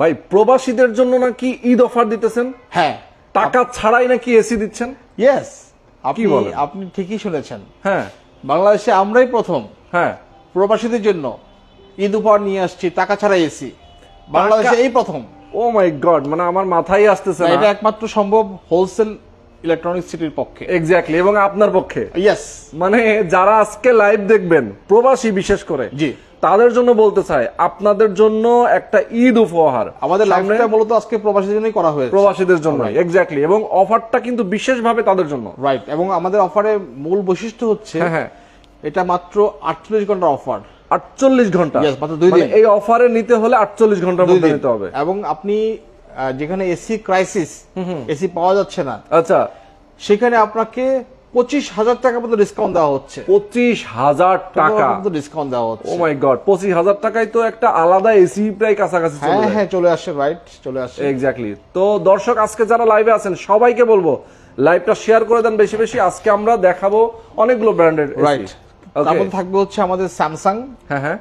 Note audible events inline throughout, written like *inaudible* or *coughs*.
ভাই প্রবাসীদের জন্য নাকি ঈদ অফার দিতেছেন? হ্যাঁ। টাকা ছাড়াই নাকি এসি দিচ্ছেন? ইয়েস আপনি? আপনি ঠিকই শুনেছেন। হ্যাঁ। বাংলাদেশে আমরাই প্রথম। হ্যাঁ। প্রবাসীদের জন্য ঈদ উপহার নিয়ে আসছি টাকা ছাড়া এসি। বাংলাদেশে এই প্রথম। ও মাই গড মানে আমার মাথায় আসতেছে না এটা একমাত্র সম্ভব হোলসেল ইলেকট্রনিক সিটির পক্ষে। এক্স্যাক্টলি এবং আপনার পক্ষে। ইয়েস মানে যারা আজকে লাইভ দেখবেন প্রবাসী বিশেষ করে জি। তাদের জন্য বলতে চাই আপনাদের জন্য একটা ঈদ উপহার। আমাদের লাইফটা মূলত আজকে প্রবাসীদের জন্যই করা হয়েছে। প্রবাসীদের জন্য এক্স্যাক্টলি এবং অফারটা কিন্তু বিশেষভাবে তাদের জন্য। রাইট এবং আমাদের অফারে মূল বৈশিষ্ট্য হচ্ছে হ্যাঁ হ্যাঁ। এটা মাত্র আটচল্লিশ ঘণ্টার অফার। আটচল্লিশ ঘণ্টা। দুই মানে দিন। এই অফারে নিতে হলে আটচল্লিশ ঘণ্টার মধ্যে নিতে হবে। এবং আপনি যেখানে এসি ক্রাইসিস এসি পাওয়া যাচ্ছে না আচ্ছা। সেখানে আপনাকে পঁচিশ হাজার টাকা মতো ডিসকাউন্ট দেওয়া হচ্ছে। পঁচিশ হাজার টাকা। ডিসকাউন্ট দেওয়া ও হচ্ছে মাই গড পঁচিশ হাজার টাকায় তো একটা আলাদা এসি প্রায় কাছাকাছি হ্যাঁ হ্যাঁ চলে আসে রাইট চলে আসে। এক্স্যাক্টলি তো দর্শক আজকে যারা লাইভে আছেন সবাইকে বলব লাইভটা শেয়ার করে দেন বেশি বেশি। আজকে আমরা দেখাবো অনেকগুলো ব্র্যান্ডের রাইট তার মধ্যে থাকবে হচ্ছে আমাদের স্যামসাং হ্যাঁ হ্যাঁ।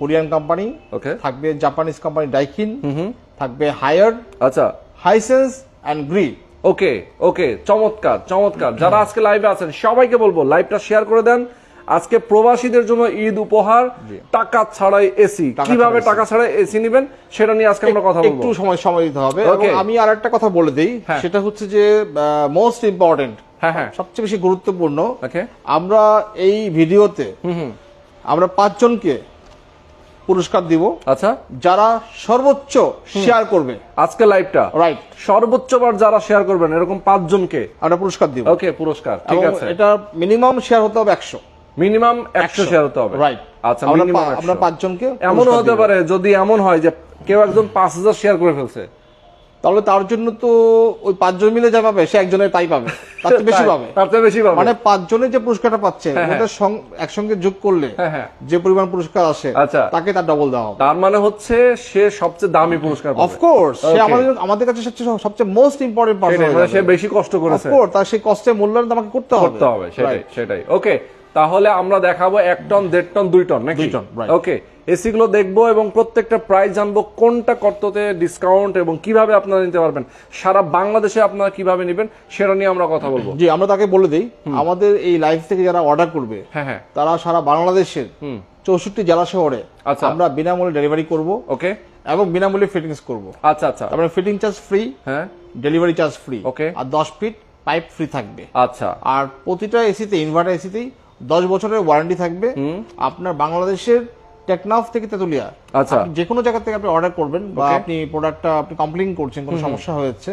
কোরিয়ান কোম্পানি ওকে থাকবে জাপানিজ কোম্পানি ডাইকিন থাকবে হায়ার আচ্ছা। Hisense and Gree okay okay চমৎকার চমৎকার। যারা আজকে লাইভে আছেন সবাইকে বলব লাইভটা শেয়ার করে দেন। আজকে প্রবাসীদের জন্য ঈদ উপহার টাকা ছাড়াই এসি কীভাবে টাকা ছাড়াই এসি নেবেন সেটা নিয়ে আজকে আমরা কথা বলব। একটু সময় সময় দিতে হবে. আমি আর একটা কথা বলে দিই হ্যাঁ। সেটা হচ্ছে যে মোস্ট ইম্পর্টেন্ট হ্যাঁ হ্যাঁ। সবচেয়ে বেশি গুরুত্বপূর্ণ ওকে। আমরা এই ভিডিওতে আমরা পাঁচজনকে পুরস্কার দিব। আচ্ছা। যারা সর্বোচ্চ শেয়ার করবে। আজকে লাইভটা রাইট সর্বোচ্চ বার যারা শেয়ার করবেন এরকম পাঁচজনকে আমরা পুরস্কার দিব। ওকে পুরস্কার ঠিক আছে। এটা মিনিমাম শেয়ার হতে হবে একশো। মিনিমাম একশো শেয়ার হতে হবে। রাইট আচ্ছা আমরা minimum পা- আমরা 100 পাঁচজনকে এমন হতে পারে যদি এমন হয় যে কেউ একজন পাঁচ হাজার শেয়ার করে ফেলছে। তাহলে তার জন্য তো ওই পাঁচজন মিলে যা পাবে সে একজনের তাই পাবে। তার বেশি পাবে। তার চেয়ে বেশি পাবে। মানে পাঁচজনের যে পুরস্কারটা পাচ্ছে হ্যাঁ, হ্যাঁ। ওটা একসঙ্গে যোগ করলে হ্যাঁ, হ্যাঁ। যে পরিমাণ পুরস্কার আসে আচ্ছা। তাকে তার ডবল দেওয়া হবে। তার মানে হচ্ছে সে সবচেয়ে দামি পুরস্কার পাবে। অফকোর্স সে আমাদের আমাদের কাছে সবচেয়ে সবচেয়ে মোস্ট ইম্পর্টেন্ট মানে সে বেশি কষ্ট করেছে। অফকোর্স তার সেই কষ্টের মূল্যায়ন তো আমাকে করতে হবে করতে হবে। সেটাই সেটাই। ওকে তাহলে আমরা দেখাবো এক টন দেড় টন দুই টন নাকি? দুই টন, ওকে এসি গুলো দেখব এবং প্রত্যেকটা প্রাইস জানব কোনটা কততে ডিসকাউন্ট এবং কীভাবে আপনারা নিতে পারবেন। সারা বাংলাদেশে আপনারা কীভাবে নেবেন সেটা নিয়ে আমরা কথা বলব। জি আমরা তাকে বলে দিই আমাদের এই লাইভ থেকে যারা অর্ডার করবে হ্যাঁ হ্যাঁ। তারা সারা বাংলাদেশের চৌষট্টি জেলা শহরে আচ্ছা। আমরা বিনামূল্যে ডেলিভারি করব ওকে এবং বিনামূল্যে ফিটিংস করব। আচ্ছা আচ্ছা। তারপরে ফিটিং চার্জ ফ্রি হ্যাঁ। ডেলিভারি চার্জ ফ্রি ওকে আর দশ ফিট পাইপ ফ্রি থাকবে। আচ্ছা। আর প্রতিটা এসিতে ইনভার্টার এসিতেই দশ বছরের ওয়ারেন্টি থাকবে। আপনার বাংলাদেশের টেকনাফ থেকে তেতুলিয়া। আচ্ছা। যে কোনো জায়গা থেকে আপনি অর্ডার করবেন বা আপনি প্রোডাক্টটা আপনি কমপ্লেন করছেন কোনো সমস্যা হয়েছে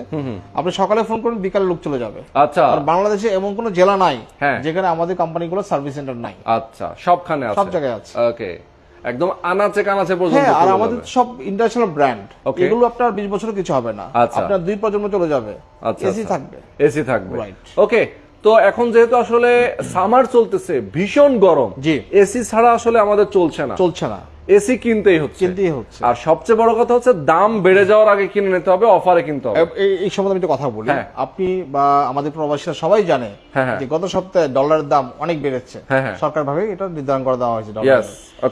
আপনি সকালে ফোন করবেন বিকালে লোক চলে যাবে। আচ্ছা। আর বাংলাদেশে এমন কোনো জেলা নাই হ্যাঁ। যেখানে আমাদের কোম্পানিগুলো সার্ভিস সেন্টার নাই। আচ্ছা সবখানে আছে। সব জায়গায় আছে। ওকে একদম আনাচে কানাচে পর্যন্ত হ্যাঁ আর আমাদের সব ইন্টারন্যাশনাল ব্র্যান্ড. এগুলো আপনার বিশ বছরের কিছু হবে না। আচ্ছা। আপনার দুই প্রজন্ম চলে যাবে। আচ্ছা, এসি আচ্ছা। থাকবে। এসি থাকবে। Right. ওকে তো এখন যেহেতু আসলে সামার চলতেছে ভীষণ গরম জি। এসি ছাড়া আসলে আমাদের চলছে না। চলছে না। এসি কিনতেই হচ্ছে। কিনতেই হচ্ছে। আর সবচেয়ে বড় কথা হচ্ছে দাম বেড়ে যাওয়ার আগে কিনে নিতে হবে অফারে কিনতে হবে। এই- সম্বন্ধে আমি একটা কথা বলি। হ্যাঁ। আপনি বা আমাদের প্রবাসীরা সবাই জানে হ্যাঁ, হ্যাঁ। যে গত সপ্তাহে ডলারের দাম অনেক বেড়েছে। সরকার ভাবে এটা নির্ধারণ করে দেওয়া হয়েছে. হ্যাঁ,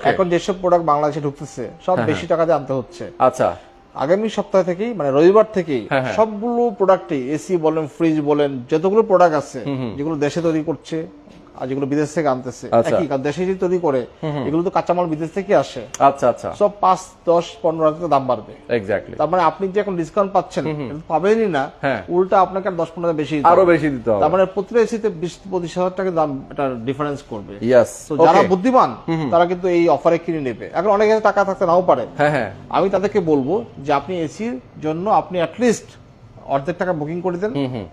এখন যেসব প্রোডাক্ট বাংলাদেশে ঢুকতেছে সব বেশি টাকা দিয়ে আনতে হচ্ছে। আচ্ছা। আগামী সপ্তাহ থেকেই মানে রবিবার থেকেই হ্যাঁ, হ্যাঁ। সবগুলো প্রোডাক্টই এসি বলেন ফ্রিজ বলেন যতগুলো প্রোডাক্ট আছে যেগুলো দেশে তৈরি করছে আর যেগুলো বিদেশ থেকে আনতেছে আচ্ছা। একই কারণ দেশে যে তৈরি করে এগুলো তো কাঁচামাল বিদেশ থেকে আসে। আচ্ছা আচ্ছা। সব পাঁচ দশ পনেরো হাজার দাম বাড়বে। এক্স্যাক্টলি তার মানে আপনি যে এখন ডিসকাউন্ট পাচ্ছেন পাবেনই না। হ্যাঁ। উল্টা আপনাকে আর দশ পনেরো বেশি দিতে আরও। বেশি দিতে হবে। তার মানে প্রতিটা এসিতে বিশ পঁচিশ হাজার টাকা দাম এটা ডিফারেন্স করবে। ইয়েস যারা বুদ্ধিমান তারা কিন্তু এই অফারে কিনে নেবে। এখন অনেক টাকা থাকতে নাও পারে। হ্যাঁ হ্যাঁ। আমি তাদেরকে বলব যে আপনি এসির জন্য আপনি অ্যাটলিস্ট অর্ধেক টাকা বুকিং করে দেন।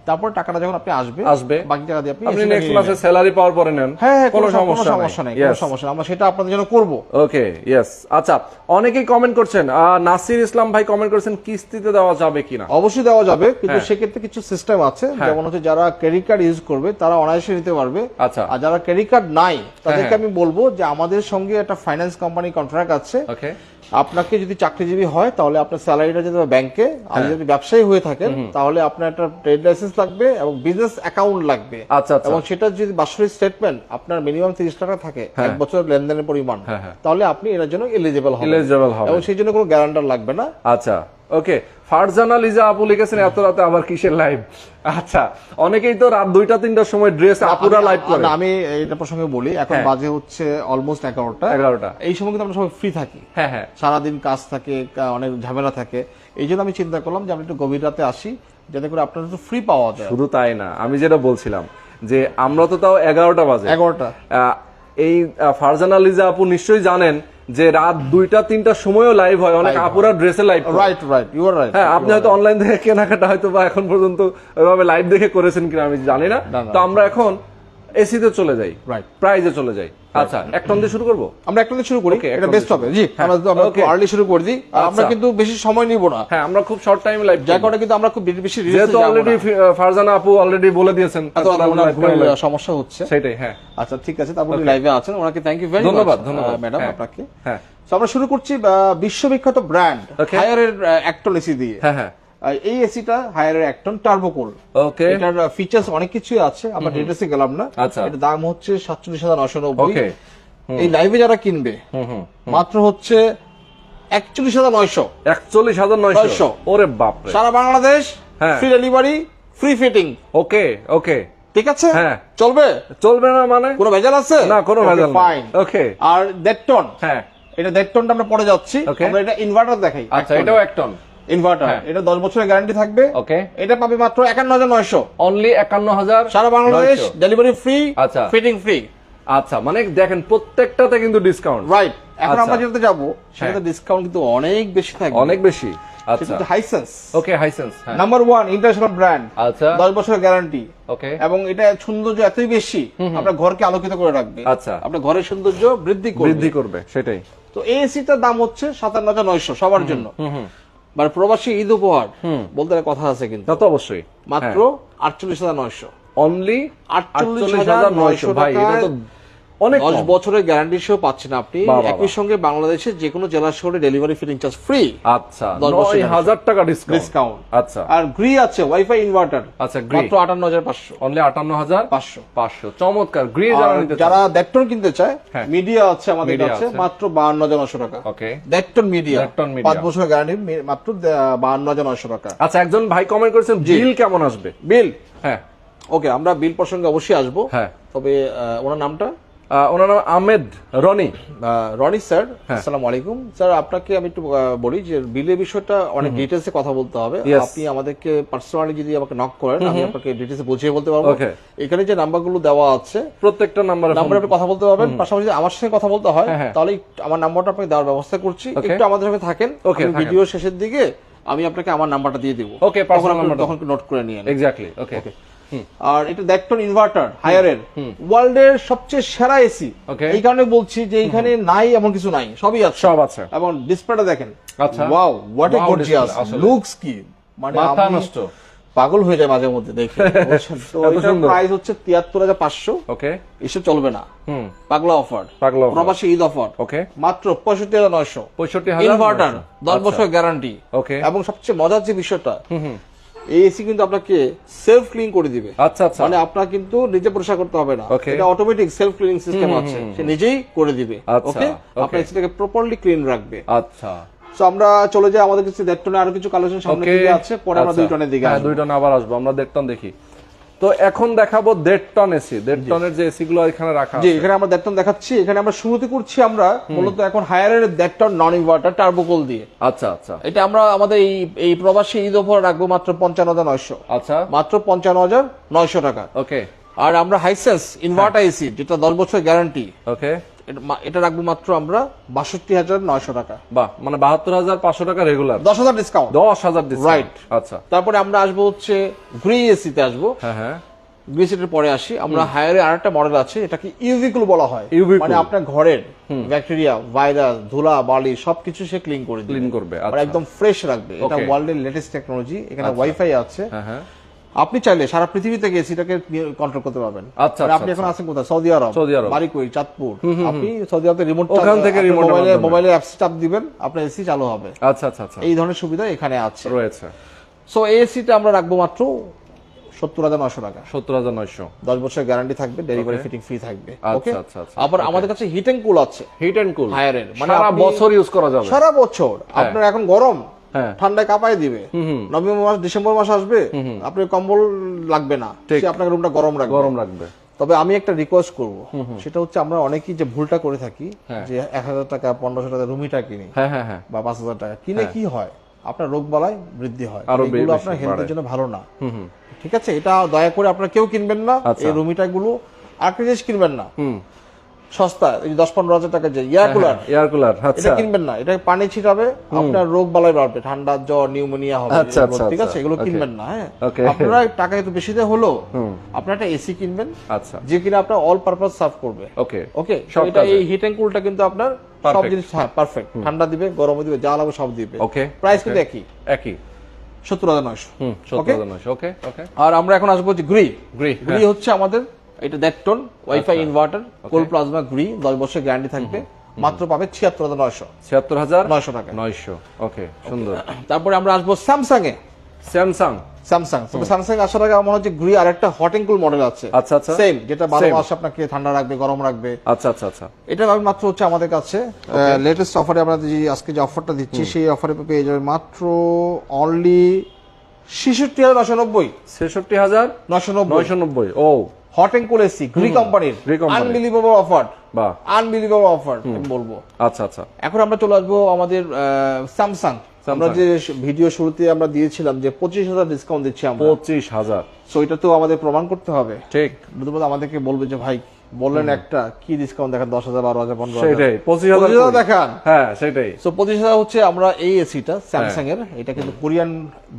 তারপর টাকাটা যখন আপনি আসবে আসবে। বাকি টাকা দিয়ে আপনি আপনি নেক্সট মাসে স্যালারি পাওয়ার পরে নেন। হ্যাঁ হ্যাঁ কোনো সমস্যা সমস্যা নেই। কোনো সমস্যা আমরা সেটা আপনাদের জন্য করব। ওকে ইয়েস আচ্ছা অনেকেই কমেন্ট করছেন নাসির ইসলাম ভাই কমেন্ট করেছেন কিস্তিতে দেওয়া যাবে কিনা? অবশ্যই দেওয়া যাবে কিন্তু হ্যাঁ। সেক্ষেত্রে কিছু সিস্টেম আছে যেমন হচ্ছে যারা ক্রেডিট কার্ড ইউজ করবে তারা অনায়াসে নিতে পারবে। আচ্ছা। আর যারা ক্রেডিট কার্ড নাই তাদেরকে হ্যাঁ। আমি বলব যে আমাদের সঙ্গে একটা ফাইন্যান্স কোম্পানি কন্ট্রাক্ট আছে। ওকে আপনাকে যদি চাকরিজীবী হয় তাহলে আপনার স্যালারিটা যেতে হবে ব্যাংকে আর হ্যাঁ। যদি ব্যবসায়ী হয়ে থাকেন তাহলে আপনার একটা ট্রেড লাইসেন্স লাগবে এবং বিজনেস অ্যাকাউন্ট লাগবে আচ্ছা, আচ্ছা। এবং সেটা যদি বাৎসরিক স্টেটমেন্ট আপনার মিনিমাম তিরিশ টাকা থাকে এক বছর লেনদেনের পরিমাণ হ্যাঁ, হ্যাঁ। তাহলে আপনি এটার জন্য এলিজিবল হবেন। এবং সেই জন্য কোনো গ্যারান্টার লাগবে না আচ্ছা ওকে ফারজানা লিজা আপু লিখেছেন এত রাতে আবার কিসের লাইভ আচ্ছা অনেকেই তো রাত দুইটা তিনটার সময় ড্রেস আপুরা লাইভ করে। আমি এটা প্রসঙ্গে বলি এখন হ্যাঁ। বাজে হচ্ছে অলমোস্ট এগারোটা। এগারোটা। এই সময় কিন্তু আমরা সবাই ফ্রি থাকি। হ্যাঁ হ্যাঁ। সারাদিন কাজ থাকে অনেক ঝামেলা থাকে। এই জন্য আমি চিন্তা করলাম যে আমি একটু গভীর রাতে আসি যাতে করে আপনার একটু ফ্রি পাওয়া যায়। শুধু তাই না আমি যেটা বলছিলাম যে আমরা তো তাও এগারোটা বাজে। এগারোটা। এই ফারজানা লিজা আপু নিশ্চয়ই জানেন যে রাত দুইটা তিনটার সময়ও লাইভ হয় অনেক আপুরা ড্রেসে live right right you are right হ্যাঁ আপনি হয়তো অনলাইন থেকে কেনাকাটা হয়তো বা এখন পর্যন্ত ওইভাবে লাইভ দেখে করেছেন কিনা আমি জানি না। তো আমরা এখন এসিতে চলে যাই। Right. প্রাইজে চলে যাই। আচ্ছা এক টন দিয়ে শুরু করব? আমরা একটা দিয়ে শুরু করি এটা বেস্ট হবে জি আমরা আর্লি শুরু করে দিই আমরা আচ্ছা। কিন্তু বেশি সময় নিব না। হ্যাঁ আমরা খুব শর্ট টাইম লাইভ যার কারণে কিন্তু আমরা খুব বেশি যেহেতু অলরেডি ফারজানা আপু অলরেডি বলে দিয়েছেন। সমস্যা হচ্ছে। সেটাই হ্যাঁ। আচ্ছা ঠিক আছে তারপর লাইভে আছেন ওনাকে থ্যাংক ইউ ভেরি ধন্যবাদ, ধন্যবাদ। ম্যাডাম। আপনাকে। হ্যাঁ। আমরা শুরু করছি বিশ্ববিখ্যাত ব্র্যান্ড. হায়ারের অ্যাক্টন এসি দিয়ে। হ্যাঁ হ্যাঁ। এই এসিটা হায়ারের অ্যাক্টন টার্বোকোল ওকে এটার ফিচার্স অনেক কিছুই আছে আমরা ডিটেলসে গেলাম না। আচ্ছা। এটার দাম হচ্ছে সাতচল্লিশ হাজার নশো নব্বই। এই লাইভে যারা কিনবে মাত্র হচ্ছে একচল্লিশ হাজার নয়শো। একচল্লিশ হাজার নয়শো। ওরে বাপরে। সারা বাংলাদেশ হ্যাঁ। Free delivery free fitting okay okay ঠিক আছে? হ্যাঁ। চলবে? চলবে না মানে? কোনো ভেজাল আছে? না কোনো ভেজাল ফাইন ওকে আর দেড় টন হ্যাঁ। এটা দেড় টনটা আমরা পরে যাচ্ছি. আমরা এটা ইনভার্টার দেখাই। আচ্ছা এটাও এক টন ইনভার্টার হ্যাঁ। এটা দশ বছরের গ্যারান্টি থাকবে। ওকে এটা পাবে মাত্র একান্ন হাজার নয়শো। অনলি একান্ন হাজার সারা বাংলাদেশ ডেলিভারি ফ্রি আচ্ছা। ফিটিং ফ্রি আচ্ছা মানে দেখেন প্রত্যেকটাতে কিন্তু ডিসকাউন্ট রাইট এখন আচ্ছা। আমরা যেতে যাব সেটাতে ডিসকাউন্ট কিন্তু অনেক বেশি থাকবে। অনেক বেশি। আচ্ছা। হাইসেন্স ওকে হাইসেন্স হ্যাঁ। নাম্বার ওয়ান ইন্টারন্যাশনাল ব্র্যান্ড আচ্ছা। দশ বছরের গ্যারান্টি ওকে এবং এটা সৌন্দর্য এতই বেশি আপনার ঘরকে আলোকিত করে রাখবে। আচ্ছা। আপনার ঘরের সৌন্দর্য বৃদ্ধি করবে। বৃদ্ধি করবে সেটাই। তো এই এসিটার দাম হচ্ছে সাতান্ন হাজার নয়শো সবার জন্য। মানে প্রবাসী ঈদ উপহার। বলতে কথা আছে কিন্তু। তা তো অবশ্যই। মাত্র আটচল্লিশ হাজার নয়শো। অনলি আটচল্লিশ হাজার নয়শো। ভাই এটা তো অনেক দশ বছরের গ্যারান্টি সহ পাচ্ছেন আপনি। একই সঙ্গে বাংলাদেশের যে কোনো জেলা শহরে ডেলিভারি ফিটিং চার্জ ফ্রি আচ্ছা নয় হাজার টাকা ডিসকাউন্ট আচ্ছা। আর গ্রি আছে ওয়াইফাই ইনভার্টার আচ্ছা গ্রি মাত্র আটান্ন হাজার পাঁচশো। অনলি আটান্ন হাজার পাঁচশো। পাঁচশো। চমৎকার গ্রি যারা নিতে যারা কিনতে চায় হ্যাঁ। মিডিয়া আছে আমাদের কাছে মাত্র বাহান্ন হাজার নশো টাকা। Okay Decton media Decton Media। পাঁচ বছরের গ্যারান্টি মাত্র বাহান্ন হাজার নশো টাকা। আচ্ছা একজন ভাই কমেন্ট করেছেন বিল কেমন আসবে? বিল হ্যাঁ। ওকে আমরা বিল প্রসঙ্গে অবশ্যই আসব। হ্যাঁ। তবে ওনার নামটা? ওনার নাম আহমেদ রনি। রনি স্যার হ্যাঁ। আসসালামু আলাইকুম। স্যার আপনাকে আমি একটু বলি যে বিলের বিষয়টা অনেক ডিটেলসে কথা বলতে হবে। আপনি আমাদেরকে পার্সোনালি যদি আমাকে নক করেন আমি আপনাকে ডিটেলসে বুঝিয়ে বলতে পারব। এখানে যে নাম্বারগুলো দেওয়া আছে প্রত্যেকটা নাম্বার নাম্বারে আপনি কথা বলতে পারবেন। পাশাপাশি আমার সঙ্গে কথা বলতে হয় হ্যাঁ, হ্যাঁ। তাহলে আমার নাম্বারটা আপনাকে দেওয়ার ব্যবস্থা করছি। একটু আমাদের সঙ্গে থাকেন। ভিডিও শেষের দিকে আমি আপনাকে আমার নাম্বারটা দিয়ে দেবো। ওকে তখন আপনি number তখন নোট করে নিয়ে। এক্স্যাক্টলি ওকে আর এটা দেখটন ইনভার্টার হায়ারের ওয়ার্ল্ডের সবচেয়ে সেরা এসি. এই কারণে বলছি যে এখানে নাই এমন কিছু নাই সবই আছে। সব আছে। এবং ডিসপ্লেটা দেখেন। আচ্ছা। Wow what a gorgeous looks কি। মানে মাথা নষ্ট। পাগল হয়ে যায় মাঝে মধ্যে দেখে? *laughs* তো। প্রাইস হচ্ছে তিয়াত্তর হাজার পাঁচশো। ওকে এসব চলবে না। হুম। পাগলা অফার পাগলা প্রবাসী ঈদ অফার ওকে মাত্র পঁয়ষট্টি হাজার নয়শো। পঁয়ষট্টি ইনভার্টার দশ। বছর গ্যারান্টি Okay. এবং সবচেয়ে মজার যে বিষয়টা এই এসি কিন্তু আপনাকে সেলফ ক্লিন করে দিবে। আচ্ছা আচ্ছা। মানে আপনার কিন্তু নিজে পরিষ্কার করতে হবে না। এটা অটোমেটিক সেলফ ক্লিনিং সিস্টেম আছে। সে নিজেই করে দিবে। আচ্ছা, ওকে আপনি আপনার এসিটাকে প্রপারলি ক্লিন রাখবে। আচ্ছা। তো আমরা চলে যাই আমাদের কাছে। দেড় টনে আরও কিছু কালেকশন সামনে আছে। পরে আমরা দুই টনের দিকে হ্যাঁ আসব। দুই টন আবার আসব। আমরা দেড় টন দেখি। তো এখন দেখাবো দেড় টন এসি। দেড় টনের যে এসি গুলো এখানে রাখা জি এখানে আমরা দেড় টন দেখাচ্ছি। এখানে আমরা শুরুতে করছি আমরা মূলত এখন হায়ারের দেড় টন নন ইনভার্টার টার্বোকোল দিয়ে। আচ্ছা আচ্ছা। এটা আমরা আমাদের এই এই প্রবাসী ঈদ ওপর রাখব মাত্র পঞ্চান্ন হাজার নয়শো। আচ্ছা। মাত্র পঞ্চান্ন হাজার নয়শো টাকা। ওকে আর আমরা হাইসেন্স ইনভার্টার এসি যেটা দশ বছর গ্যারান্টি ওকে এটা রাখব মাত্র আমরা বাষট্টি হাজার নয়শো টাকা। বা মানে বাহাত্তর হাজার পাঁচশো টাকা রেগুলার দশ হাজার ডিসকাউন্ট দশ হাজার Right. আচ্ছা। তারপরে আমরা আসব হচ্ছে গ্রি এসিতে আসব। হ্যাঁ হ্যাঁ। গ্রি এসিটার পরে আসি। আমরা হায়ারে আরেকটা মডেল আছে এটাকে ইউভিকুল বলা হয়। মানে আপনার ঘরের ব্যাকটেরিয়া ভাইরাস ধুলা বালি সবকিছু সে ক্লিন করে দিবে। ক্লিন করবে মানে আচ্ছা। একদম ফ্রেশ রাখবে। এটা. ওয়ার্ল্ডের লেটেস্ট টেকনোলজি এখানে ওয়াইফাই আছে। হ্যাঁ হ্যাঁ। আপনি চাইলে সারা পৃথিবী থেকে এসিটাকে কন্ট্রোল করতে পারবেন। আচ্ছা, মানে আচ্ছা, আপনি এখন আছেন কোথায়? Saudi Arab Saudi Arab. বারিকুই Chandpur. আপনি সৌদি আরবে রিমোট ওখান থেকে এর মোবাইলে মোবাইলে অ্যাপস চাপ দিবেন আপনার এসি চালু হবে। আচ্ছা আচ্ছা আচ্ছা। এই ধরনের সুবিধা এখানে আছে। রয়েছে। সো এসিটা আমরা রাখব মাত্র সত্তর হাজার নশো টাকা। সত্তর হাজার নয়শো। দশ বছরের গ্যারান্টি থাকবে ডেলিভারি ফিটিং ফ্রি থাকবে। আচ্ছা, ওকে আচ্ছা, আচ্ছা। আবার আমাদের কাছে হিট এন্ড কুল আছে। হিট এন্ড কুল Higher মানে সারা বছর ইউজ করা যাবে। সারা বছর। আপনার এখন গরম। হ্যাঁ। ঠান্ডায় কাঁপায় দিবে। নভেম্বর মাস ডিসেম্বর মাস আসবে আপনার কম্বল লাগবে না। সে আপনার রুমটা গরম রাখবে। গরম রাখবে। তবে আমি একটা রিকোয়েস্ট করব সেটা হচ্ছে আমরা অনেকেই যে ভুলটা করে থাকি হ্যাঁ। যে এক হাজার টাকা পনেরোশো টাকা রুমিটা কিনি হ্যাঁ হ্যাঁ হ্যাঁ। বা পাঁচ হাজার টাকা কিনে কি হয়? আপনার রোগ বালায় বৃদ্ধি হয়। এগুলো আপনার হেলথের জন্য ভালো না। ঠিক আছে? এটা দয়া করে আপনারা কেউ কিনবেন না। আচ্ছা। এই রুমিটা গুলো আর জিনিস কিনবেন না। সস্তা এই দশ পনেরো হাজার টাকা যে কুলার এয়ার কুলার এটা আচ্ছা। কিনবেন না এটা পানি ছিটাবে আপনার রোগ বালাই বাড়বে ঠান্ডা জ্বর নিউমোনিয়া হবে আচ্ছা, আচ্ছা, ঠিক আছে। এগুলো কিনবেন না হ্যাঁ। আপনারা টাকা একটু বেশিতে হলো আপনারা একটা এসি কিনবেন আচ্ছা। যে কিনা আপনার অল পারপাস সার্ভ করবে। ওকে। ওকে? এটা এই হিট এন্ড কুলটা কিন্তু আপনার সব জিনিস হ্যাঁ পারফেক্ট ঠান্ডা দিবে গরম দিবে যা লাগবে সব দিবে। ওকে। প্রাইস কিন্তু একই। একই। সত্তর হাজার নয়শো। সত্তর হাজার নয়শো। ওকে ওকে। আর আমরা এখন আসব যে গ্রি গ্রি গ্রি হচ্ছে আমাদের এটা দেড়টন wifi inverter cool plasma Gree দশ বছর গ্যারান্টি থাকবে। মাত্র পাবে ছিয়াত্তর হাজার নয়শো। ছিয়াত্তর হাজার নয়শো টাকা। নয়শো। ওকে সুন্দর। *coughs* তারপরে আমরা আসব স্যামসাং এ স্যামসাং স্যামসাং স্যামসাং আসার আগে আমার মনে হচ্ছে গ্রি আর একটা হট এন্ড কুল মডেল আছে। আচ্ছা, আচ্ছা। সেম যেটা বারো মাস আপনাকে ঠান্ডা রাখবে গরম রাখবে। আচ্ছা আচ্ছা আচ্ছা। এটা আমি মাত্র হচ্ছে আমাদের কাছে। লেটেস্ট অফারে আমরা যে আজকে যে অফারটা দিচ্ছি সেই অফারে পেয়ে যাবে মাত্র অনলি ছেষট্টি হাজার নশো নব্বই। ছেষট্টি হাজার নশো নব্বই। নয়শো নব্বই। ও। Hot and cool AC Gree কোম্পানির। আনবিলিভেবল অফার বাহ আনবিলিভেবল অফার বলব। আচ্ছা আচ্ছা। এখন আমরা চলে আসব আমাদের স্যামসাং আমরা যে ভিডিও শুরুতে আমরা দিয়েছিলাম যে পঁচিশ হাজার ডিসকাউন্ট দিচ্ছি আমরা। পঁচিশ হাজার। সো এটা তো আমাদের প্রমাণ করতে হবে। ঠিক। আমাদেরকে বলবে যে ভাই বললেন একটা কি ডিসকাউন্ট দেখান? দশ হাজার বারো হাজার পনেরো সেটাই। পঁচিশ হাজার দেখান। হ্যাঁ সেটাই। সো পঁচিশ হাজার হচ্ছে আমরা এই এসিটা স্যামসাং এর এটা কিন্তু কোরিয়ান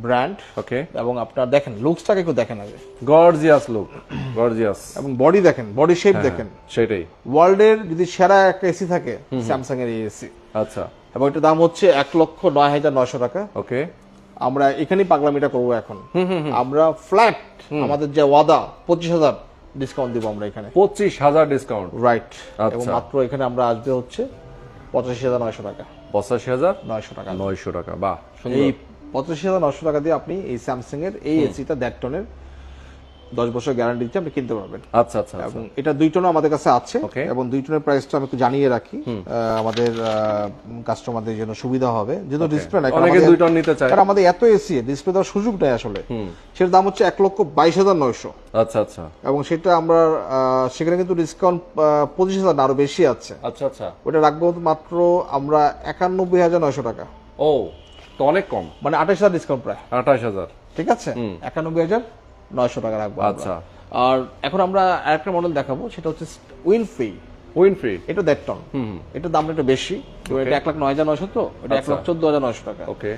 ব্র্যান্ড ওকে এবং আপনার দেখেন লুকসটাকে একটু দেখেন আগে গর্জিয়াস লুক গর্জিয়াস এবং বডি দেখেন বডি শেপ। দেখেন। সেটাই। ওয়ার্ল্ডের যদি সেরা একটা এসি থাকে স্যামসাং এর এই এসি আচ্ছা। এবং এটার দাম হচ্ছে এক লক্ষ নয় হাজার নয়শো টাকা। ওকে। আমরা এখানেই পাগলামিটা করব এখন। আমরা ফ্ল্যাট আমাদের যে ওয়াদা পঁচিশ হাজার ডিসকাউন্ট দিব আমরা এখানে। পঁচিশ হাজার ডিসকাউন্ট রাইট আচ্ছা। এবং মাত্র এখানে আমরা আসবে হচ্ছে পঁচাশি হাজার নয়শো টাকা। পঁচাশি হাজার নয়শো টাকা। নয়শো টাকা বাহ এই পঁচাশি হাজার নয়শো টাকা দিয়ে আপনি এই স্যামসাং এর এই এসিটা দেড় টনের দশ বছর গ্যারান্টি দিচ্ছে আপনি কিনতে পারবেন। আচ্ছা আচ্ছা আচ্ছা। এবং এটা দুই টনও আমাদের কাছে আছে. এবং দুই টনের প্রাইসটা আমি একটু জানিয়ে রাখি। আমাদের কাস্টমারদের জন্য সুবিধা হবে যেহেতু ডিসপ্লে নাই কারণ অনেকে দুই টন নিতে চায়। কারণ আমাদের এত এসি ডিসপ্লে দেওয়ার সুযোগ নেই আসলে। সেটার দাম হচ্ছে এক লক্ষ বাইশ হাজার নয়শো। আচ্ছা আচ্ছা। এবং সেটা আমরা সেখানে কিন্তু ডিসকাউন্ট পঁচিশ হাজার না আরও বেশি আছে। আচ্ছা আচ্ছা। ওটা রাখব মাত্র আমরা একানব্বই হাজার নয়শো টাকা। ও তো অনেক কম। মানে আঠাশ হাজার ডিসকাউন্ট প্রায়। আঠাশ হাজার। ঠিক আছে? একানব্বই হাজার নয়শো টাকা রাখব আচ্ছা। আর এখন আমরা আরেকটা মডেল দেখাবো সেটা হচ্ছে উইন ফ্রি উইন ফ্রি এটা দেড় টন এটার দামটা একটু বেশি। তো এটা এক লাখ নয় হাজার নয়শো তো? এটা এক আচ্ছা। লাখ চোদ্দ হাজার নয়শো টাকা। ওকে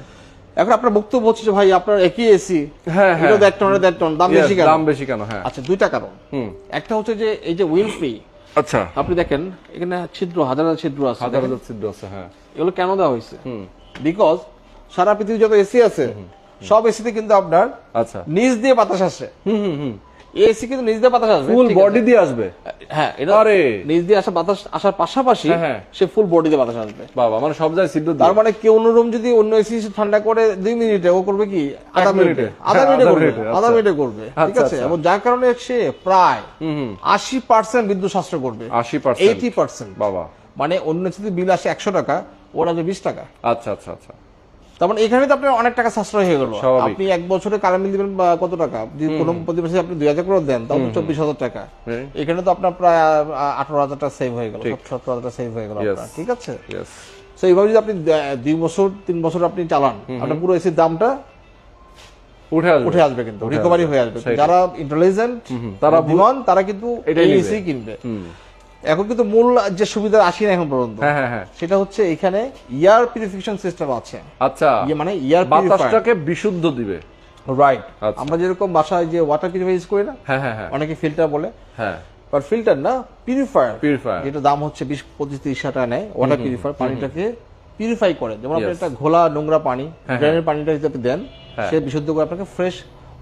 এখন আপনার বক্তব্য হচ্ছে যে ভাই আপনার একই এসি হ্যাঁ, হ্যাঁ। এটা দেড় টন দেড় টন দাম বেশি কেন? দাম বেশি কেন? হ্যাঁ। আচ্ছা দুইটা কারণ। হুম। একটা হচ্ছে যে এই যে উইন ফ্রি আচ্ছা। আপনি দেখেন এখানে ছিদ্র হাজার হাজার ছিদ্র আছে। হাজার হাজার ছিদ্র আছে হ্যাঁ। এগুলো কেন দেওয়া হয়েছে? বিকজ সারা পৃথিবী যত এসি আছে সব এসিতে কিন্তু আপনার আচ্ছা। নিচ দিয়ে বাতাস আসে। হুম হুম হুম। এসি কিন্তু নিচ দিয়ে বাতাস আসবে ফুল বডি দিয়ে আসবে। হ্যাঁ এটা আরে। নিচ দিয়ে আসা বাতাস আসার পাশাপাশি হ্যাঁ, হ্যাঁ। সে ফুল বডি দিয়ে বাতাস আসবে। বাবা মানে সব জায়গায় ছিদ্র তার মানে কেউ অন্য রুম যদি অন্য এসি ঠান্ডা করে দুই মিনিটে ও করবে কি? আধা মিনিটে। মিনিটে আধা হ্যাঁ, মিনিটে করবে আধা আচ্ছা। মিনিটে করবে ঠিক আচ্ছা, আছে? আচ্ছা। এবং যার কারণে সে প্রায় আশি পার্সেন্ট বিদ্যুৎ সাশ্রয় করবে। আশি পার্সেন্ট এইটি পার্সেন্ট বাবা। মানে অন্য এসিতে বিল আসে একশো টাকা ওর আসবে বিশ টাকা। আচ্ছা আচ্ছা আচ্ছা। তার মানে এখানে তো আপনার অনেক টাকা সাশ্রয় হয়ে গেল। আপনি এক বছরে কারেন্ট বিল দিবেন কত টাকা? যদি কোনো প্রতি মাসে আপনি দুই হাজার করে দেন তাহলে চব্বিশ হাজার টাকা। এখানে তো আপনার প্রায় আঠারো হাজার টাকা সেভ হয়ে গেল। সত্তর হাজার টাকা সেভ হয়ে গেল ঠিক আছে? তো এইভাবে যদি আপনি দুই বছর তিন বছর আপনি চালান আপনার পুরো এসির দামটা উঠে আসবে। উঠে আসবে কিন্তু রিকভারি হয়ে আসবে। যারা ইন্টেলিজেন্ট তারা তারা বু- তারা কিন্তু এসি কিনবে। এখন কিন্তু মূল যে সুবিধা আসি না এখন পর্যন্ত হ্যাঁ হ্যাঁ হ্যাঁ। সেটা হচ্ছে এখানে ইয়ার পিউরিফিকেশন সিস্টেম আছে। আচ্ছা ইয়ে মানে ইয়ার বাতাসটাকে বিশুদ্ধ দিবে। রাইট আচ্ছা। আমরা যেরকম বাসায় যে ওয়াটার পিউরিফায়ার ইউজ করি না হ্যাঁ হ্যাঁ হ্যাঁ। অনেকে ফিল্টার বলে। হ্যাঁ। বাট ফিল্টার না পিউরিফায়ার Purifier। যেটা দাম হচ্ছে বিশ পঁচিশ তিরিশ টাকা নেয় ওয়াটার পিউরিফায়ার পানিটাকে পিউরিফাই করে। যেমন আপনি একটা ঘোলা নোংরা পানি ড্রেনের পানিটা যদি আপনি দেন। সে বিশুদ্ধ করে আপনাকে ফ্রেশ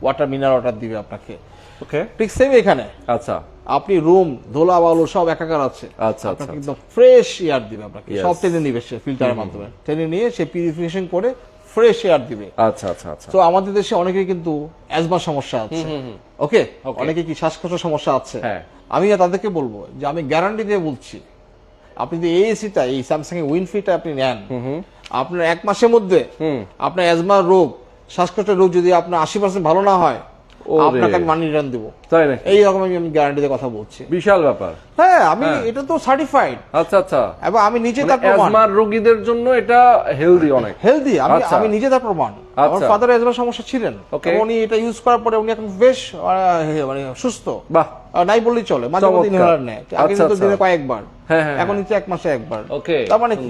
ওয়াটার মিনারেল ওয়াটার দিবে আপনাকে। ওকে ঠিক সেম এখানে। আচ্ছা। আপনি রুম ধোলা বালু সব একাকার আছে। আচ্ছা আচ্ছা একদম ফ্রেশ এয়ার দিবে আপনাকে। সব টেনে নিবে সে ফিল্টারের মাধ্যমে। টেনে নিয়ে সে পিউরিফিকেশন করে ফ্রেশ এয়ার দিবে। আচ্ছা আচ্ছা আচ্ছা। তো আমাদের দেশে অনেকেই কিন্তু অ্যাজমা সমস্যা আছে। ওকে অনেকে কি শ্বাসকষ্টের সমস্যা আছে? হ্যাঁ। আমি তাদেরকে বলব যে আমি গ্যারান্টি দিয়ে বলছি আপনি এই এসিটা এই স্যামসাং এর উইনফিটা আপনি নেন। আপনার এক মাসের মধ্যে আপনার অ্যাজমা রোগ শ্বাসকষ্টের রোগ যদি আপনার আশি পার্সেন্ট ভালো না হয়। আপনাকে আমি মানি রিটার্ন দেবো এই রকম আমি আমি গ্যারান্টি দিয়ে কথা বলছি। বিশাল ব্যাপার। হ্যাঁ আমি এটা তো সার্টিফাইড আচ্ছা আচ্ছা। এবং আমি নিজে তার প্রমাণ। রোগীদের জন্য এটা হেলদি অনেক। হেলদি আমি আচ্ছা। আমি নিজে তার প্রমাণ। আমার আচ্ছা। ফাদার অ্যাজমার সমস্যা ছিলেন. উনি এটা ইউজ করার পরে উনি এখন বেশ মানে সুস্থ। বাহ। নাই বললেই চলে মাঝে মধ্যে। ইনহেলার নেয়। আগে আচ্ছা, কিন্তু আচ্ছা। দিনে কয়েকবার হ্যাঁ, হ্যাঁ, এখন নিচে এক মাসে একবার। Okay, তার মানে কি।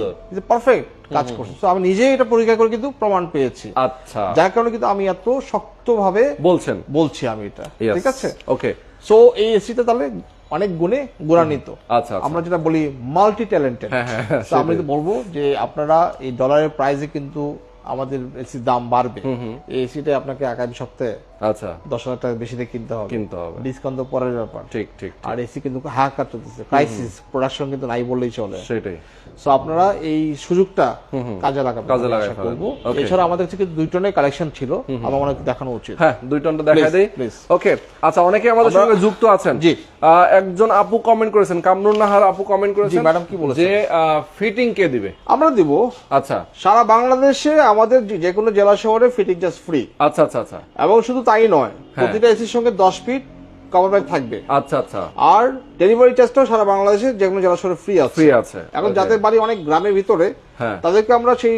পারফেক্ট কাজ করছে। তো আমি নিজেই এটা পরীক্ষা করে কিন্তু প্রমাণ পেয়েছি। আচ্ছা। যার কারণে কিন্তু আমি এত শক্তভাবে বলছেন। বলছি আমি এটা। ঠিক আছে? ওকে। সো এই এসিটা তাহলে অনেক গুণে গুণান্বিত। আচ্ছা আচ্ছা। আমরা যেটা বলি মাল্টি ট্যালেন্টেড হ্যাঁ, হ্যাঁ, হ্যাঁ, আমি তো বলব যে আপনারা এই ডলারের প্রাইসে কিন্তু আমাদের এসির দাম বাড়বে। এই এসিটা আপনাকে আগামী সপ্তাহে আচ্ছা। দশ হাজার টাকা বেশি দিয়ে কিনতে হবে। কিনতে হবে। ডিসকাউন্ট তো পরের ব্যাপার। ঠিক ঠিক আর এসি কিন্তু হাহাকার চলতেছে। ক্রাইসিস প্রোডাকশন কিন্তু নাই বললেই চলে। সেটাই। সো আপনারা এই সুযোগটা কাজে লাগাবেন। কাজে আমি লাগাই আশা ফেলেন। করব। Okay. এছাড়া আমাদের কাছে কিন্তু দুই টনের কালেকশন ছিল। আমার মনে দেখানো উচিত। হ্যাঁ দুই টনটা দেখা দেই। ওকে আচ্ছা অনেকে আমাদের সঙ্গে যুক্ত আছেন। জি। একজন আপু কমেন্ট করেছেন। কামরুন নাহার আপু কমেন্ট করেছেন ম্যাডাম কি বলেছেন? যে ফিটিং কে দিবে? আমরা দিব। আচ্ছা। সারা বাংলাদেশে আমাদের যে- যে কোনো জেলা শহরে ফিটিং জাস্ট ফ্রি আচ্ছা আচ্ছা আচ্ছা। এবং শুধু তাই নয় হ্যাঁ। প্রতিটা এসির সঙ্গে দশ ফিট কভার ব্যাগ থাকবে আচ্ছা আচ্ছা আর ডেলিভারি চার্জটাও সারা বাংলাদেশে যে কোনো জেলা শহরে ফ্রি আছে ফ্রি আছে এখন যাদের বাড়ি অনেক গ্রামের ভিতরে হ্যাঁ। তাদেরকে আমরা সেই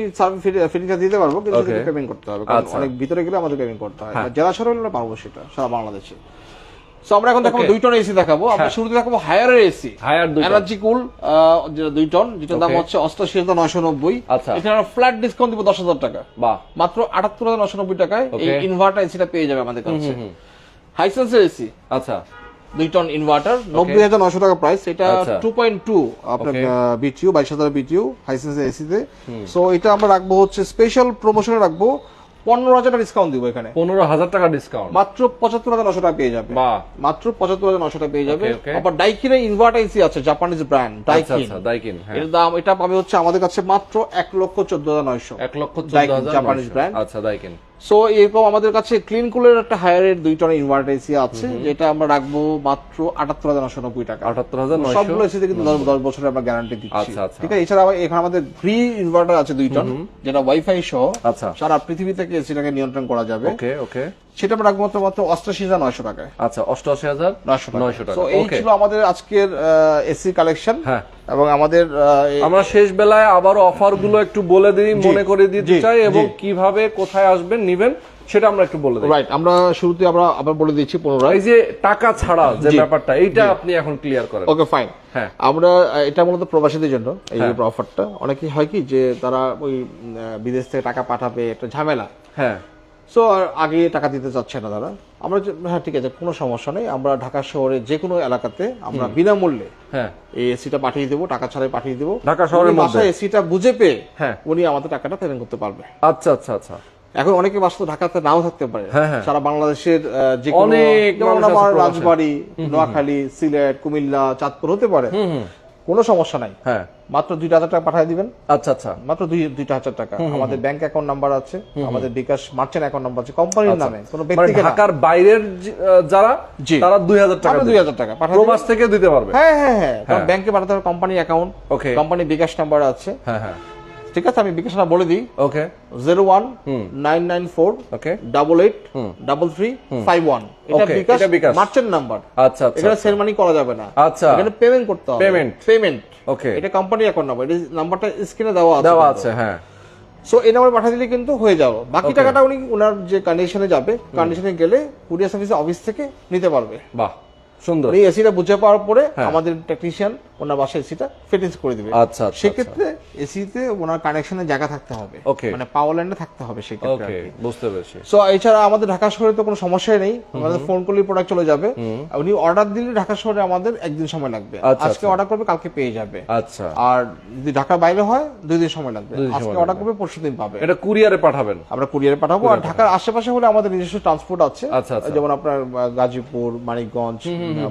ফিটিংটা দিতে পারব কিন্তু পেমেন্ট করতে হবে আচ্ছা। অনেক ভিতরে গেলে আমাদের পেমেন্ট করতে হয় হ্যাঁ। জেলা শহরে আমরা পারব সেটা সারা বাংলাদেশে সো আমরা এখন দেখাবো দুই টন এসি দেখাবো। আমরা হ্যাঁ। শুরুতে দেখাবো হায়ারের এসি Higher দুই এনার্জি কুল যেটা দুই টন দাম হচ্ছে অষ্টাশি হাজার নয়শো নব্বই। আচ্ছা। এটা আমরা ফ্ল্যাট ডিসকাউন্ট দিব দশ হাজার টাকা। বাহ। মাত্র আটাত্তর হাজার নশো নব্বই টাকায় এই ইনভার্টার এসিটা পেয়ে যাবে আমাদের কাছে। হাইসেন্সের এসি আচ্ছা। দুই টন ইনভার্টার নব্বই হাজার নশো টাকা প্রাইস এটা। টু পয়েন্ট টু আপনার. বিটিউ বাইশ হাজার বিটিউ হাইসেন্সের এসিতে সো এটা আমরা রাখব হচ্ছে স্পেশাল প্রমোশনে রাখব। পনেরো হাজার টাকা ডিসকাউন্ট দিব এখানে। পনেরো হাজার টাকা ডিসকাউন্ট মাত্র পঁচাত্তর হাজার নশো টাকা পেয়ে যাবে। মাত্র পঁচাত্তর হাজার নশো টাকা পেয়ে যাবে. আবার ডাইকিনে ইনভার্টার আছে জাপানিজ ব্র্যান্ড ডাইকিন হ্যাঁ। এর দাম এটা পাবে হচ্ছে আমাদের কাছে মাত্র এক লক্ষ চোদ্দ হাজার নয়শো। এক লক্ষ জাপানিজ brand। আচ্ছা দাইকিন সো এরকম আমাদের কাছে ক্লিন কুলের একটা হায়ারের দুই টনের ইনভার্টার এসি আছে যেটা আমরা রাখব মাত্র আটাত্তর হাজার নশো নব্বই টাকা। আটাত্তর হাজার সবগুলো এসিতে কিন্তু দশ বছরের আমরা গ্যারান্টি দিচ্ছি। আচ্ছা, আচ্ছা। ঠিক আছে? এছাড়া এখানে আমাদের ফ্রি ইনভার্টার আছে দুই টন যেটা ওয়াইফাই সহ আচ্ছা। সারা পৃথিবী থেকে এসিটাকে নিয়ন্ত্রণ করা যাবে। ওকে ওকে সেটা আমরা রাখব মাত্র অষ্টাশি হাজার নয়শো টাকায়। আচ্ছা অষ্টআশি হাজার নয়শো টাকা এই ছিল আমাদের আজকের এসি কালেকশন হ্যাঁ। এবং আমাদের আমরা শেষ বেলায় আবারও অফারগুলো একটু বলে দিই মনে করে দিতে চাই এবং কীভাবে কোথায় আসবেন নিবেন সেটা আমরা একটু বলে দিই। রাইট আমরা শুরুতে আমরা আবার বলে দিচ্ছি পুনরায়। এই যে টাকা ছাড়া যে ব্যাপারটা এইটা আপনি এখন ক্লিয়ার করেন। ওকে ফাইন হ্যাঁ। আমরা এটা মূলত প্রবাসীদের জন্য এই হ্যাঁ। অফারটা অনেকেই হয় কি যে তারা ওই বিদেশ থেকে টাকা পাঠাবে একটা ঝামেলা। হ্যাঁ। সো আর আগে টাকা দিতে চাচ্ছে না তারা। আমরা হ্যাঁ ঠিক আছে কোনো সমস্যা নেই। আমরা ঢাকা শহরে যে কোনো এলাকাতে আমরা বিনামূল্যে হ্যাঁ। এই এসিটা পাঠিয়ে দেবো টাকা ছাড়াই পাঠিয়ে দেবো। ঢাকা শহরের উনি মধ্যে? এসিটা বুঝে পেয়ে হ্যাঁ। উনি আমাদের টাকাটা পেমেন্ট করতে পারবে। আচ্ছা আচ্ছা আচ্ছা। এখন অনেকে বাস্তব ঢাকাতে নাও থাকতে পারে। হ্যাঁ, হ্যাঁ। সারা বাংলাদেশের যে কোনো। রাজবাড়ি নোয়াখালী সিলেট কুমিল্লা চাঁদপুর হতে পারে। কোনো সমস্যা নাই। হ্যাঁ। মাত্র দুইটা হাজার টাকা পাঠিয়ে দিবেন। আচ্ছা আচ্ছা। মাত্র দুই দুইটা হাজার টাকা। আমাদের ব্যাংক অ্যাকাউন্ট নাম্বার আছে। আমাদের বিকাশ মার্চেন্ট অ্যাকাউন্ট নাম্বার আছে। কোম্পানির নামে কোনো ব্যক্তি ব্যক্তিকে না। ঢাকার বাইরের যারা। তারা দুই হাজার টাকা। দুই হাজার টাকা পাঠাতে প্রবাস থেকে দিতে পারবে। হ্যাঁ হ্যাঁ হ্যাঁ। হ্যাঁ। ব্যাংকে পাঠাতে হবে company account okay company bKash number আছে। হ্যাঁ হ্যাঁ। ঠিক আছে আমি বিকাশ নাম্বার বলে দিই। Okay zero one nine nine four okay double eight double three five one এটা বিকাশ। মার্চেন্ট নাম্বার আচ্ছা আচ্ছা এখানে সেরেমানি করা যাবে না। আচ্ছা। এখানে পেমেন্ট করতে হবে। Payment. Payment Okay. এটা কোম্পানি অ্যাকাউন্ট নাম্বার এটা নাম্বারটা স্ক্রিনে দেওয়া আছে দেওয়া আছে হ্যাঁ। সো এই নাম্বার পাঠিয়ে দিলে কিন্তু হয়ে যাবে। বাকি টাকাটা উনি ওনার যে কন্ডিশনে যাবে কন্ডিশনে গেলে কুরিয়ার সার্ভিস অফিস থেকে নিতে পারবে। বাহ সুন্দর। উনি এসিটা বুঝে পাওয়ার পরে হ্যাঁ। আমাদের টেকনিশিয়ান ওনার বাসায় এসিটা ফিটিংস করে দিবে। আচ্ছা, আচ্ছা, সেক্ষেত্রে এসিতে ওনার কানেকশনের জায়গা থাকতে হবে। Okay. মানে পাওয়ার লাইনে থাকতে হবে সেক্ষেত্রে ওকে বুঝতে পেরেছি। সো এছাড়া আমাদের ঢাকা শহরে তো কোনো সমস্যাই নেই। আমাদের ফোন করলে প্রোডাক্ট চলে যাবে। উনি অর্ডার দিলে ঢাকা শহরে আমাদের একদিন সময় লাগবে। আচ্ছা, আজকে অর্ডার করবে কালকে পেয়ে যাবে। আচ্ছা। আর যদি ঢাকার বাইরে হয় দুই দিন সময় লাগবে। আজকে অর্ডার করবে পরশু দিন পাবে। এটা কুরিয়ারে পাঠাবেন। আমরা কুরিয়ারে পাঠাবো। আর ঢাকার আশেপাশে হলে আমাদের নিজস্ব ট্রান্সপোর্ট আছে। আচ্ছা, আচ্ছা। যেমন আপনার গাজীপুর মানিকগঞ্জ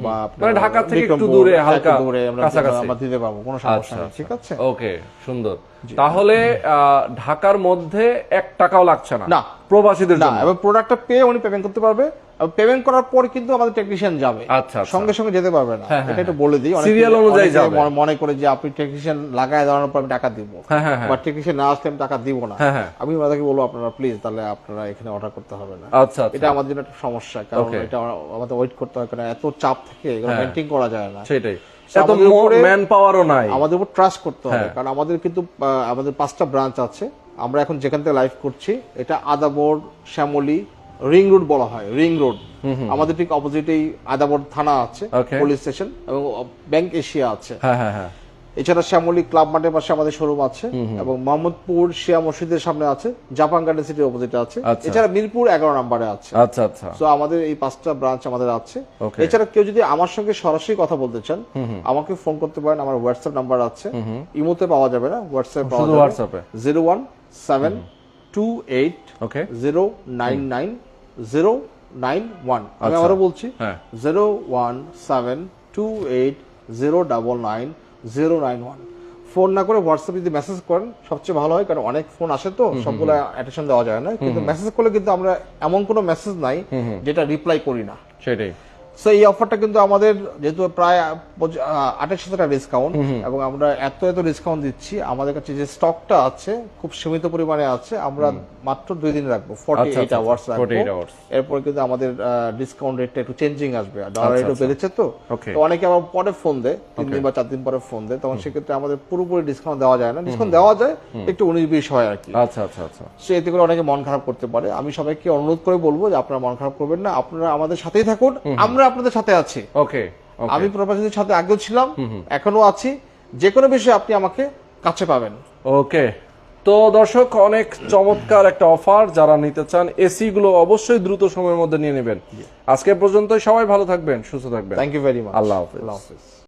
বা মানে ঢাকা থেকে একটু দূরে, হালকা দূরে আমরা কাছাকাছি। আমরা দিতে পারব কোনো সমস্যা আচ্ছা, নেই ঠিক আছে? ওকে সুন্দর। তাহলে ঢাকার মধ্যে এক টাকাও লাগছে না না। প্রবাসীদের জন্য? প্রোডাক্টটা পেয়ে উনি পেমেন্ট করতে পারবে পেমেন্ট করার পর কিন্তু আমাদের টেকনিশিয়ান যাবে। আচ্ছা, আচ্ছা। সঙ্গে সঙ্গে যেতে পারবে না। হ্যাঁ, হ্যাঁ, এটা একটু বলে দিই। Serial অনুযায়ী যাবে। মনে- করে যে আপনি টেকনিশিয়ান লাগায় দেওয়ার পর আমি টাকা দিব। হ্যাঁ, হ্যাঁ, হ্যাঁ। বা টেকনিশিয়ান না আসলে আমি টাকা দিব না। হ্যাঁ, হ্যাঁ। আমি ওনাদেরকে বলব আপনারা প্লিজ তাহলে আপনারা এখানে অর্ডার করতে হবে না। আচ্ছা আচ্ছা। এটা আমাদের জন্য একটা সমস্যা কারণ এটা আমাদের ওয়েট করতে হয় কারণ এত চাপ থেকে এগুলো হ্যাঁ। মেনটেন করা যায় না। সেটাই। So, এত আমাদের উপরে- ম্যান পাওয়ারও নাই। আমাদের উপর ট্রাস্ট করতে হবে। হ্যাঁ। কারণ আমাদের কিন্তু আমাদের পাঁচটা ব্রাঞ্চ আছে। আমরা এখন যেখান থেকে লাইভ করছি এটা আদাবর শ্যামলী রিং রোড বলা হয় রিং রোড। আমাদের ঠিক অপোজিটেই আদাবর থানা আছে পুলিশ স্টেশন এবং ব্যাংক এশিয়া আছে। হ্যাঁ হ্যাঁ হ্যাঁ। এছাড়া শ্যামলী ক্লাব মাঠের পাশে আমাদের শোরুম আছে এবং মোহাম্মদপুর শিয়া মসজিদের সামনে আছে জাপান গার্ডেন সিটির অপোজিটে আছে। আচ্ছা। এছাড়া মিরপুর এগারো নম্বরে আছে। আচ্ছা আচ্ছা। তো আমাদের এই পাঁচটা ব্রাঞ্চ আমাদের আছে। এছাড়া কেউ যদি আমার সঙ্গে সরাসরি কথা বলতে চান আমাকে ফোন করতে পারেন আমার হোয়াটসঅ্যাপ নাম্বার আছে। ইমোতে পাওয়া যাবে না হোয়াটসঅ্যাপ পাওয়া যাবে। হোয়াটসঅ্যাপে zero one seven two eight okay zero nine nine zero nine one আমি আচ্ছা। আবারও বলছি। Zero one seven two eight zero double nine zero nine one. Phone না করে হোয়াটসঅ্যাপ যদি মেসেজ করেন সবচেয়ে ভালো হয় কারণ অনেক ফোন আসে তো সবগুলো অ্যাটেনশন দেওয়া যায় না। কিন্তু মেসেজ করলে কিন্তু আমরা এমন কোনো মেসেজ নাই যেটা রিপ্লাই করি না। সেটাই। সো এই অফারটা কিন্তু আমাদের যেহেতু প্রায় আঠাশ টাকা ডিসকাউন্ট এবং আমরা এত এত ডিসকাউন্ট দিচ্ছি। আমাদের কাছে যে স্টকটা আছে খুব সীমিত পরিমাণে আছে আমরা মাত্র দুই দিন রাখব। ফর্টি আচ্ছা, এইট আচ্ছা, আওয়ার্স 48 রাখব hours। কিন্তু আমাদের ডিসকাউন্ট রেটটা একটু চেঞ্জিং আসবে। ডলার আচ্ছা, রেটও আচ্ছা। বেড়েছে তো। তো অনেকে আবার পরে ফোন দেয় তিন দিন বা চার দিন পরে ফোন দেয়। তখন সেক্ষেত্রে আমাদের পুরোপুরি ডিসকাউন্ট দেওয়া যায় না। ডিসকাউন্ট দেওয়া যায় একটু উনিশ বিশ হয় আর কি। আচ্ছা আচ্ছা আচ্ছা। সে এতে করে অনেকে মন খারাপ করতে পারে। আমি সবাইকে অনুরোধ করে বলব যে আপনারা মন খারাপ করবেন না। আপনারা আমাদের সাথেই থাকুন। আমরা আপনাদের সাথে আছি। ওকে আমি প্রবাসীদের সাথে আগেও ছিলাম এখনও আছি। যে কোনো বিষয়ে আপনি আমাকে কাছে পাবেন। ওকে তো দর্শক অনেক চমৎকার একটা অফার যারা নিতে চান এসি গুলো অবশ্যই দ্রুত সময়ের মধ্যে নিয়ে নেবেন। আজকে পর্যন্ত সবাই ভালো থাকবেন সুস্থ থাকবেন। থ্যাংক ইউ ভেরি মাচ আল্লাহ হাফেজ। আল্লাহ হাফিজ।